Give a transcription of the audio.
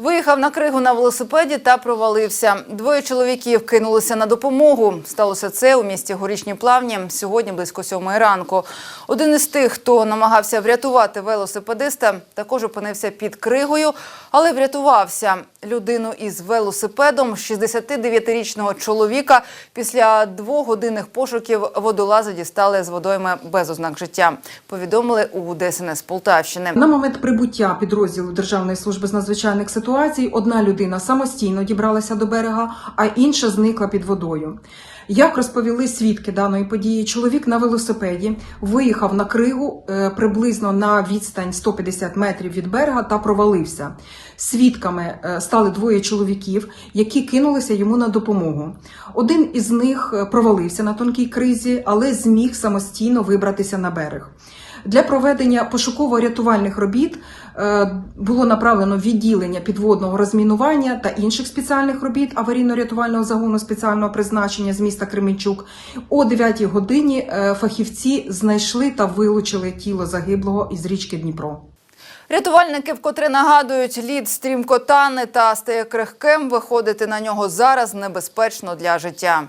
Виїхав на кригу на велосипеді та провалився. Двоє чоловіків кинулися на допомогу. Сталося це у місті Горішні Плавні сьогодні близько сьомої ранку. Один із тих, хто намагався врятувати велосипедиста, також опинився під кригою, але врятувався. Людину із велосипедом 69-річного чоловіка після двогодинних пошуків водолази дістали з водойми без ознак життя. Повідомили у ДСНС Полтавщини. На момент прибуття підрозділу Державної служби з надзвичайних ситуацій одна людина самостійно дібралася до берега, а інша зникла під водою. Як розповіли свідки даної події, чоловік на велосипеді виїхав на кригу е, приблизно на відстань 150 метрів від берега та провалився. Свідками е, стали двоє чоловіків, які кинулися йому на допомогу. Один із них е, провалився на тонкій кризі, але зміг самостійно вибратися на берег. Для проведення пошуково-рятувальних робіт е, було направлено відділення підводного розмінування та інших спеціальних робіт аварійно-рятувального загону спеціального призначення з міста Кременчук. О 9 годині е, фахівці знайшли та вилучили тіло загиблого із річки Дніпро. Рятувальники вкотре нагадують, лід стрімко тане та стає крихким. Виходити на нього зараз небезпечно для життя.